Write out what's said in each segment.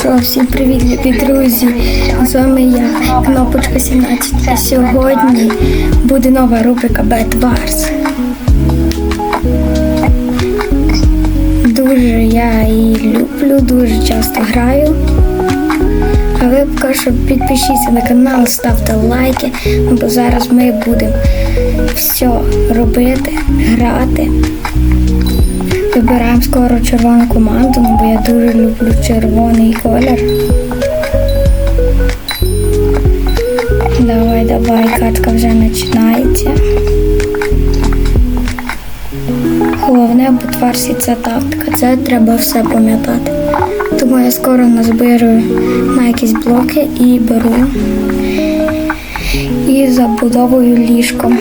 що, всім привіт, любі друзі! З вами я, Кнопочка 17. І сьогодні буде нова рубрика Bad Wars. Дуже я її люблю, дуже часто граю. А ви поки підпишіться на канал, ставте лайки, бо зараз ми будемо все робити, грати. Вибираємо скоро червону команду, бо я дуже люблю червоний колір. Давай, давай, катка вже починається. Головне бутварсі це тактика, це треба все пам'ятати. Тому я скоро назбирую на якісь блоки і беру і забудовую ліжком.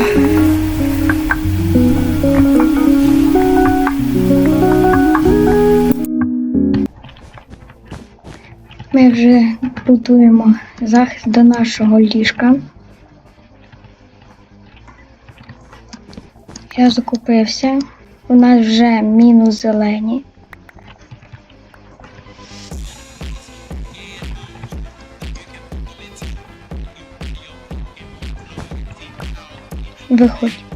Ми вже будуємо захист до нашого ліжка. Я закупився. У нас вже мінус зелені. Виходь.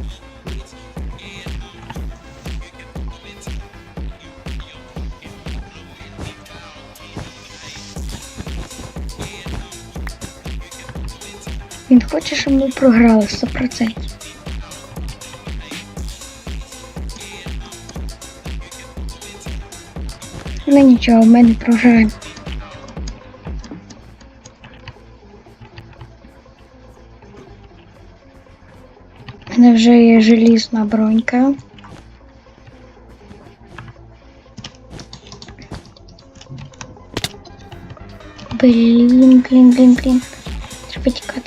Він хоче, щоб ми програли 100%. Ну нічого, ми не програємо. У мене вже є желізна бронька. Блін, блін, блін, блін. Треба.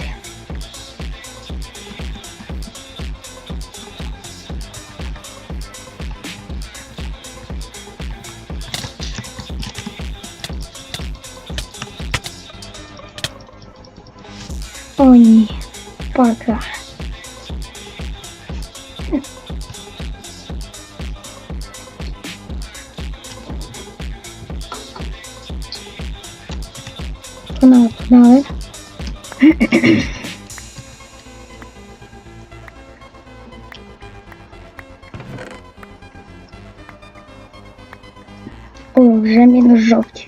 О, ні. Пока. Погнали, погнали. О, вже мінус жовті.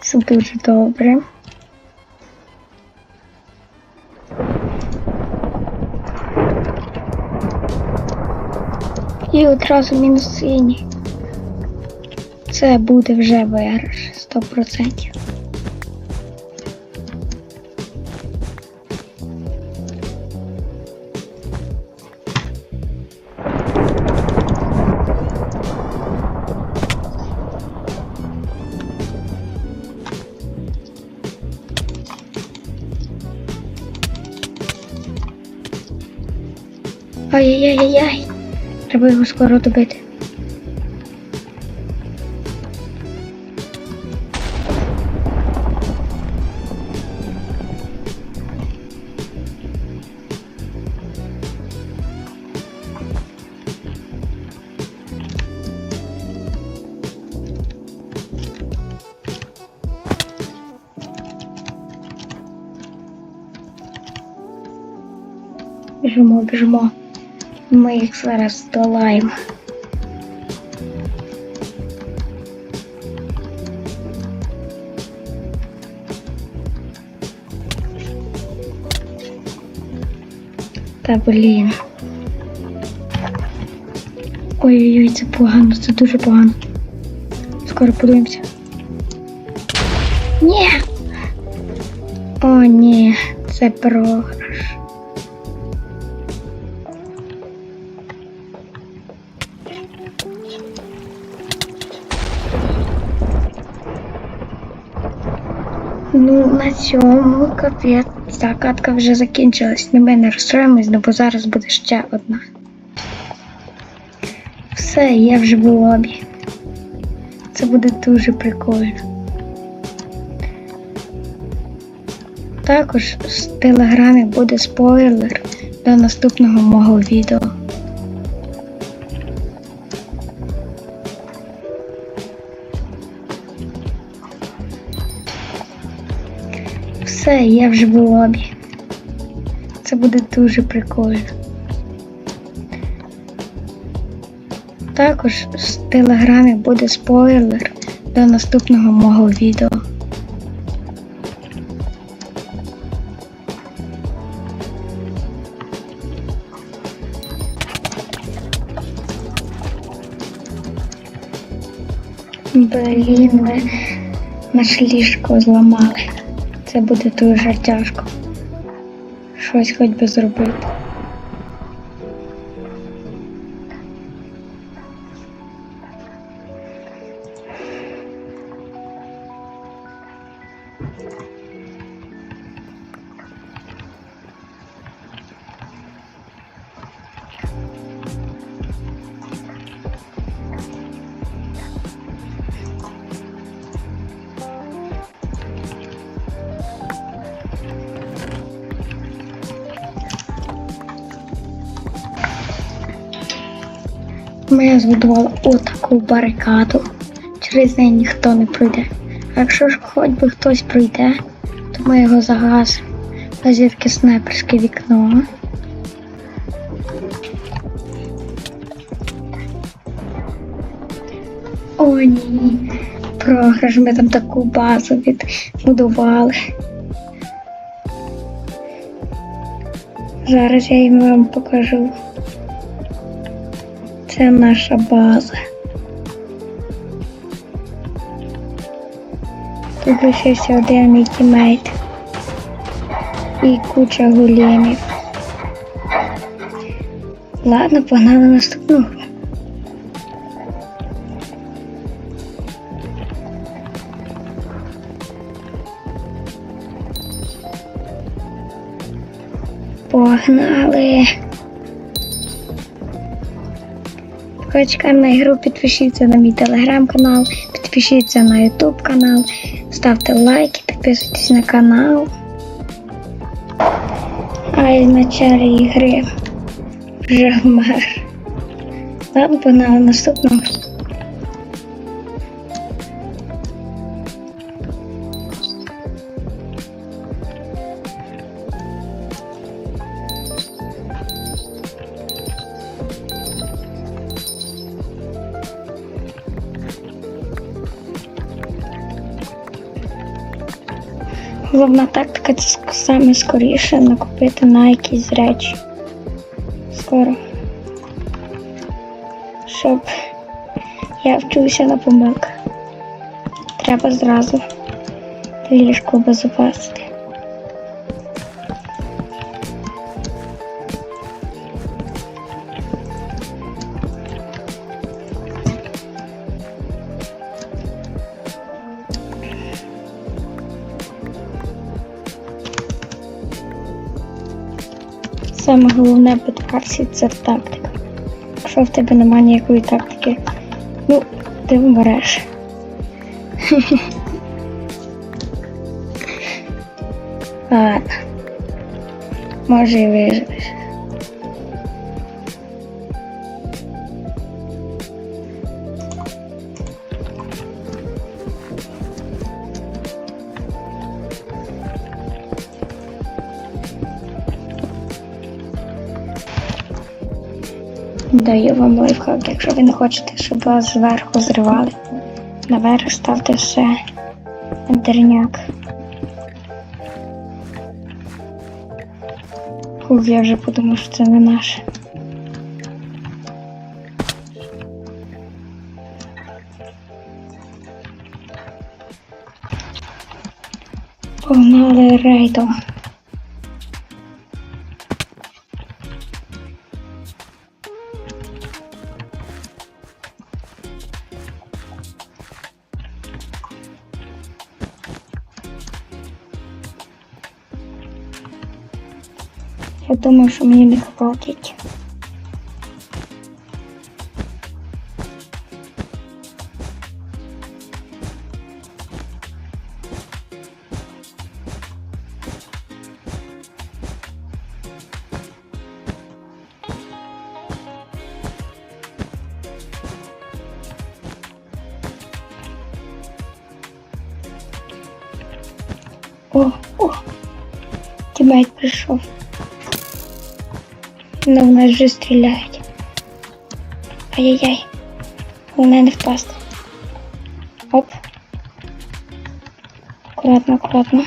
Це дуже добре. І одразу мінус синій. Це буде вже виграш 100%. Ай-яй-яй-яй. Треба його скоро добити. Біжимо, біжимо. Ми їх зараз здолаємо. Та блін. Ой-ой-ой, це погано, це дуже погано. Скоро подивимося. Ні! О, ні, це програш. Ну, на цьому капець. Ця вже закінчилась. Не ми не розстроїмось, ну, бо зараз буде ще одна. Все, я вже в лобі. Це буде дуже прикольно. Також в телеграмі буде спойлер до наступного мого відео. Все, я вже в лобі. Це буде дуже прикольно. Також в телеграмі буде спойлер до наступного мого відео. Блін, ми наше ліжко зламали. Це буде дуже тяжко. Щось хоч би зробити. Ми збудували отаку барикаду. Через неї ніхто не пройде. А якщо ж хоч би хтось пройде, то ми його загасимо. А звідки снайперське вікно. О, ні. Програш, ми там таку базу відбудували. Зараз я їм вам покажу. Це наша база. Тут лишився один мій тімейт і куча големів. Ладно, погнали наступну. гру. Погнали. Чекаємо на ігру, підпишіться на мій телеграм-канал, підпишіться на ютуб канал, ставте лайки, підписуйтесь на канал. А і в началі ігри вже вмер. Ладно, на наступного. Головна тактика це саме скоріше накупити на якісь речі. Скоро. Щоб я вчуся на помилках. Треба зразу ліжко обезопасити. Саме головне в беткарсі це тактика. Якщо в тебе немає ніякої тактики, ну, ти вмреш. Ладно. Може і виживеш. Даю вам лайфхак, якщо ви не хочете, щоб вас зверху зривали. Наверх ставте все дерняк. Хух, я вже подумав, що це не наше. Погнали рейдом. Я думаю, что мне легко платить. О, о, тиммейт прийшов. Ну, в нас вже стріляють. Ай-яй-яй. Головне не впасти. Оп. Аккуратно, аккуратно.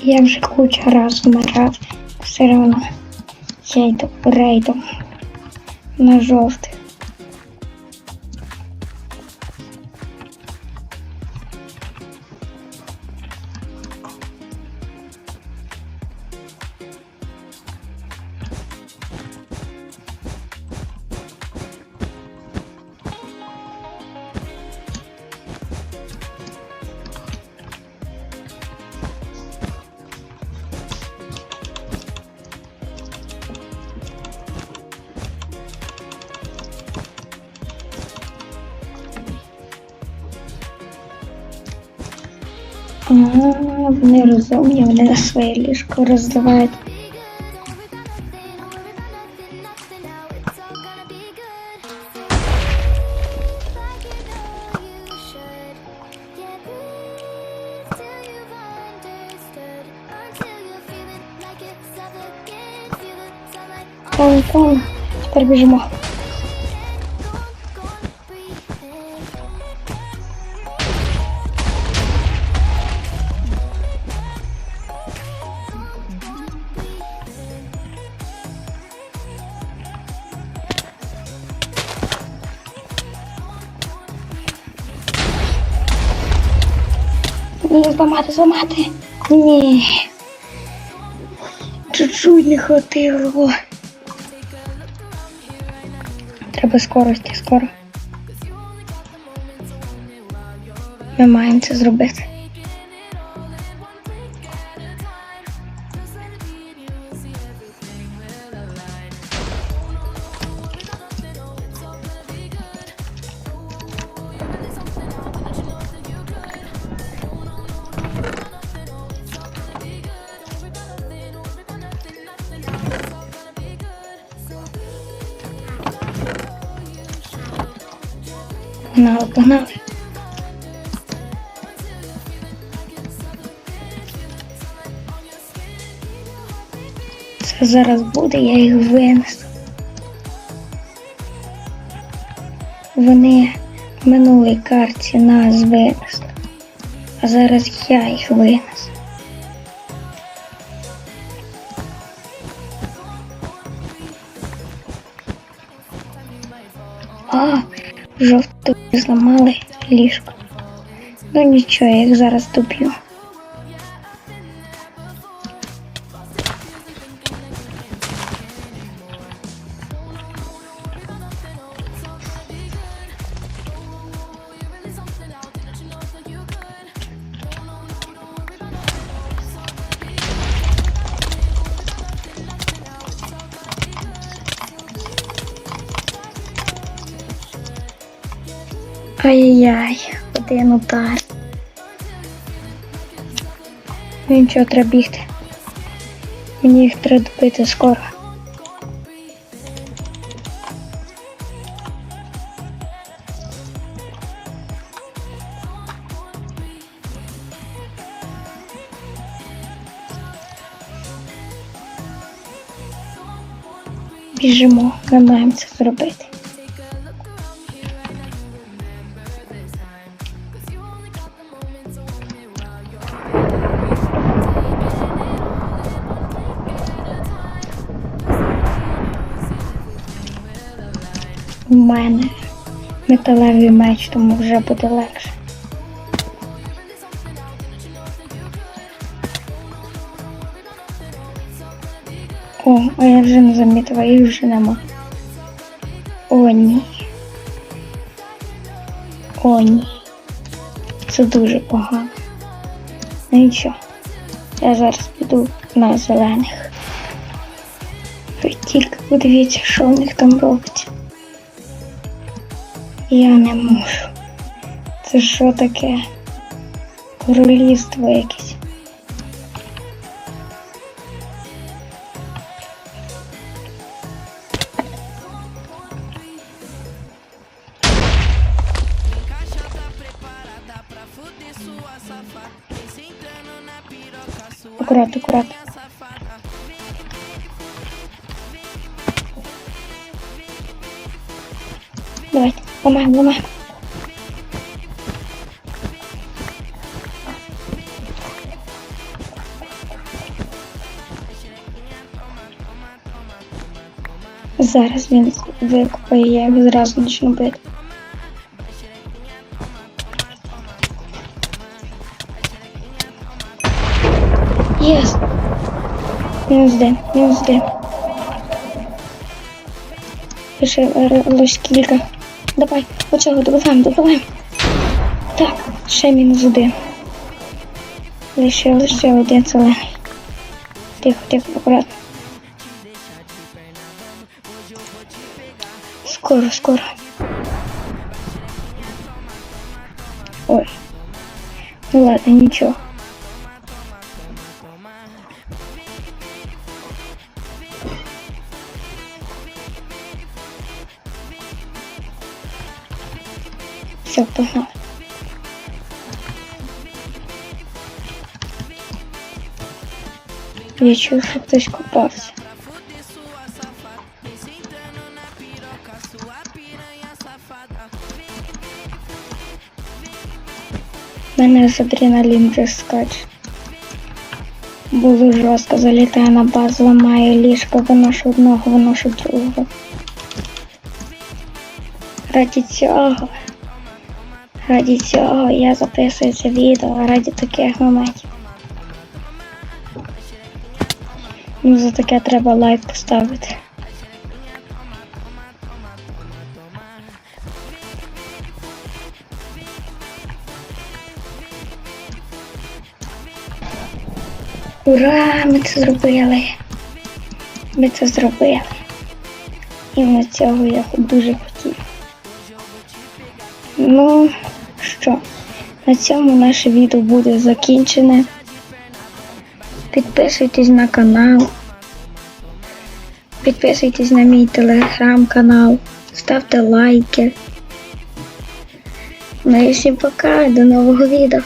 Я вже куча раз вмирав, все одно я йду рейдом на жовтих. А, вони розумні, вони на своє ліжко роздавають. Правильно, правильно. Тепер біжимо. Зламати. Ні. Чуть-чуть не хватило. Треба скорості, скоро. Ми маємо це зробити. Погнали, погнали. Це зараз буде, я їх винесу. Вони в минулій карті нас винесли, а зараз я їх винесу. Жовту зламали ліжко. Ну нічого, я їх зараз доб'ю. Ай-яй, один удар. Ну нічого, треба бігти. Мені їх треба добити скоро. Біжимо, це зробити. Мене металевий меч, тому вже буде легше. О, а я вже не замітила, їх вже нема. О, ні. О, ні. Це дуже погано. Ну нічого. Я зараз піду на зелених. Ви тільки подивіться, що в них там робиться. Я не можу. Це що таке? королівство якесь. Caixa tá Давайте, ламаємо, ламаємо. Зараз він викопає, я його зразу почну бити. Єс! Мінус один, мінус один. Ще е, лише кілька. Давай, оцього добиваємо, добиваємо. Так, ще мінус один. Лише лише один зелений. Тихо, тихо, акуратно. Скоро, скоро. Ой. Ну ладно, нічого. Все, погнали. Я чую, що хтось купався. В мене з адреналін вже скаче. Було жорстко, залітає на базу, ламає ліжко, виношу одного, виношу другого. Раді цього. Раді цього я записую це відео раді таких моментів. Ну за таке треба лайк поставити. Ура! Ми це зробили! Ми це зробили. І на цього я дуже хотів. Ну на цьому наше відео буде закінчене. Підписуйтесь на канал. Підписуйтесь на мій телеграм-канал. Ставте лайки. Ну і всім пока, до нового відео.